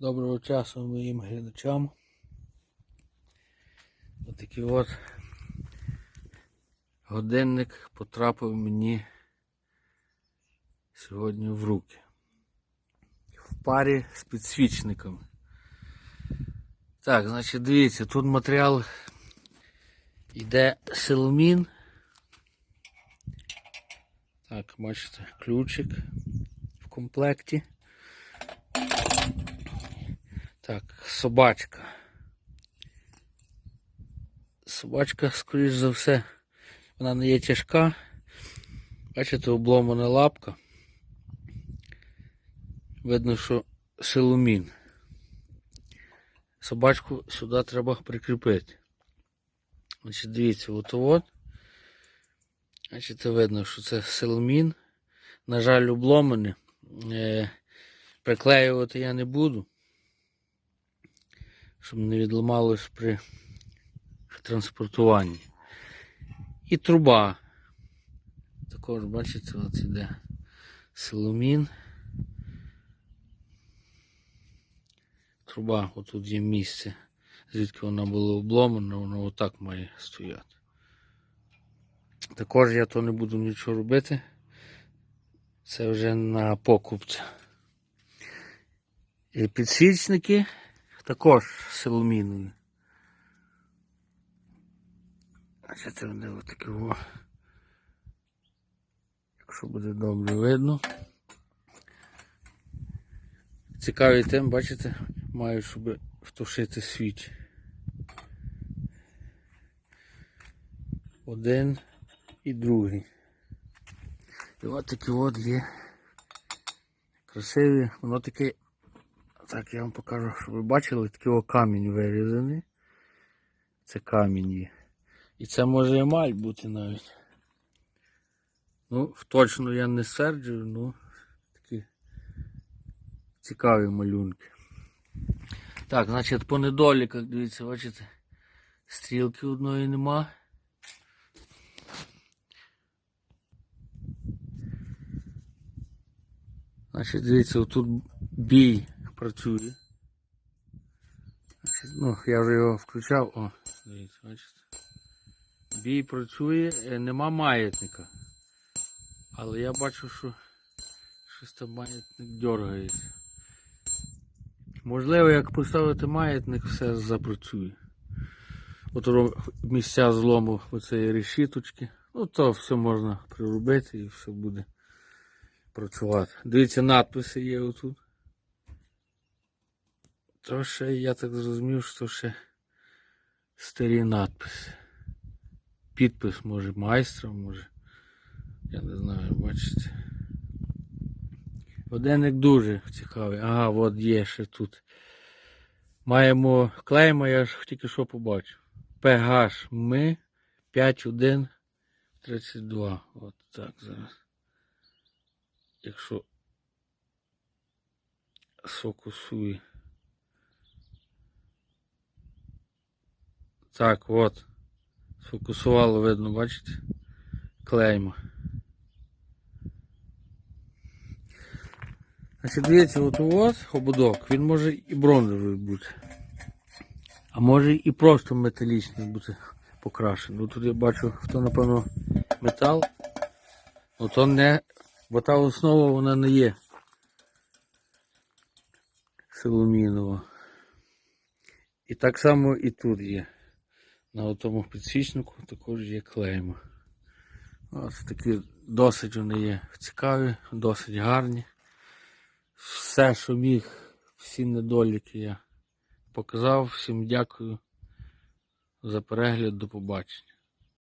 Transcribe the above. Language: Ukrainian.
Доброго часу моїм глядачам. Отакий от годинник потрапив мені сьогодні в руки. В парі з підсвічниками. Так, значить, дивіться, тут матеріал йде силумін. Так, бачите, ключик в комплекті. Так, собачка. Собачка, скоріш за все, вона не є тяжка. Бачите, обломана лапка. Видно, що силумін. Собачку сюди треба прикріпити. Значить, дивіться, от от. Значить, видно, що це силумін. На жаль, обломаний. Е, приклеювати я не буду щоб не відламалось при транспортуванні. І труба. Також, бачите, от іде силумін. Труба, отут є місце, звідки вона була обломана, вона отак має стояти. Також я то не буду нічого робити. Це вже на покупця. І підсвічники також силумінові. А це вони отакі о. Якщо буде добре видно. Цікавий тем, бачите, маю, щоб втушити свіч. Один і другий. І от такі от є красиві, воно таке так, я вам покажу, щоб ви бачили, такий о камінь вирізаний. Це камінь є. І це може емаль бути навіть. Ну, точно я не серджую, ну такі цікаві малюнки. Так, значить по недоліках, дивіться, бачите, стрілки одної нема. Значить, дивіться, отут бій працює. Ну, я вже його включав, о, дивіться, бачите. Бій працює, е, нема маятника. Але я бачу, що щось там маятник дергається. Можливо, як поставити маятник, все запрацює. От місця злому оцеї решіточки. Ну, то все можна приробити і все буде працювати. Дивіться, надписи є отут. То ще, я так зрозумів, що ще старі надписи. Підпис може майстра, може. Я не знаю, бачите. Годинник дуже цікавий. Ага, от є ще тут. Маємо клейма, я ж тільки що побачив. PH ми 5132. От так зараз. Якщо сфокусує. Так, от. Сфокусувало, видно, бачите? Клейма. Значить, дивіться, от от ободок, він може і бронзовий бути. А може і просто металічний бути покрашений. Тут я бачу, хто, напевно, метал. Ну то не, бо та основа вона не є силумінова. І так само і тут є. На тому підсвічнику також є клейма. Ось такі досить вони є цікаві, досить гарні. Все, що міг, всі недоліки я показав. Всім дякую за перегляд, до побачення.